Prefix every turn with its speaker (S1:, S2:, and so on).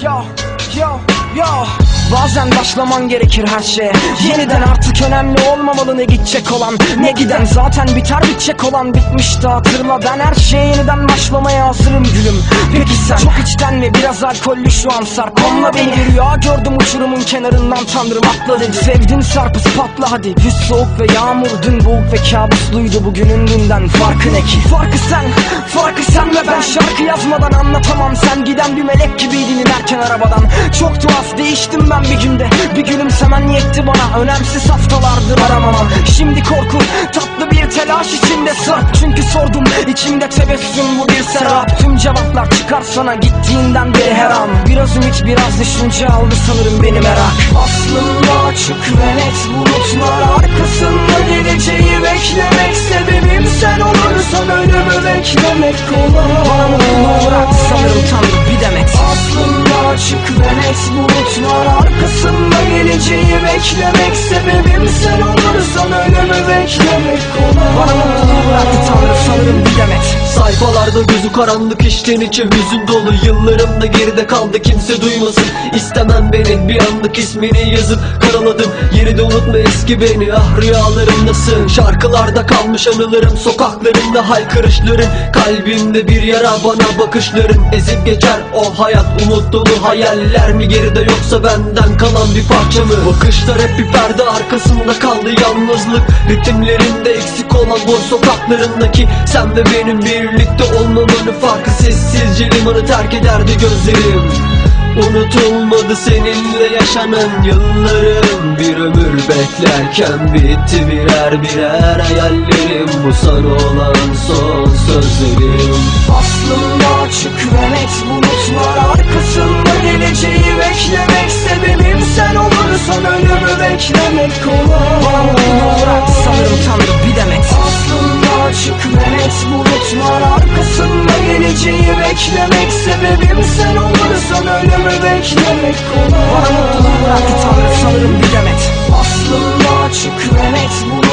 S1: yo, yo, yo. Bazen başlaman gerekir her şeye. Yeniden artık önemli olmamalı ne gidecek olan. Ne giden zaten biter bitecek olan bitmişti hatırla. Ben her şeye yeniden başlamaya hazırım gülüm. Peki sen Çok içten ve biraz alkollü şu an sarkomla beni Rüya gördüm uçurumun kenarından tanrım. Atladım Sevdin sarpız patla. Hadi Yüz soğuk ve yağmur dün boğuk ve kabusluydu bugünün dünden. Farkı ne ki? Farkı sen, farkı sen ve ben. Şarkı yazmadan anlatamam. Sen giden bir melek gibiydin inerken arabadan. Çok tuhaf değiştim ben bir günde Bir gülümsemen yetti bana. Önemsiz haftalardır aramamam Şimdi korku tatlı bir telaş içinde sarp Çünkü sordum içimde tebessüm bu bir serap. Tüm cevaplar çıkar sana gittiğinden beri her an. Biraz ümit biraz düşünce aldı sanırım beni merak. Aslında açık ve net bulutlar arkasında geleceği beklemek Sebebim. Sen olursan ölümü beklemek kolay. Bana bıraktı beklemek Sebebim sen olursan ölümü beklemek kolay Bana mutluluğu bıraktı tanrım sanırım bir demet
S2: Sayfalarda gözü karanlık içten içe hüzün dolu. Yıllarım da geride kaldı kimse duymasın. İstemem beni bir anlık ismini yazıp karaladım. Yeri de unutma eski beni ah rüyalarımdasın Şarkılarda kalmış anılarım sokaklarında haykırışların. Kalbimde bir yara bana bakışların. Ezip geçer o hayat umut dolu hayaller mi? Geride yoksa benden kalan bir parça mı? Bakışlar hep bir perde arkasında kaldı yalnızlık. Ritimlerinde eksik olan boş sokaklarındaki Sen ve benim birlikte olmamanın farkı Sessizce limanı terk ederdi gözlerim. Unutulmadı seninle yaşanan yıllarım. Bir ömür beklerken bitti birer birer hayallerim. Bu sana olan son sözlerim.
S1: Aslında açık ve net bulutlar arkasında geleceği beklemek Sebebim sen olursan ölümü beklemek kolay. Bana mutluluğu bıraktı sanırım tanrım bir demet. Aslında açık ve net bulutlar beklemek Sebebim. Sen olursan ölümü beklemek kolay. Bana mutluluğu bıraktı tanrım sanırım bir demet Aslında açık ve net arkasında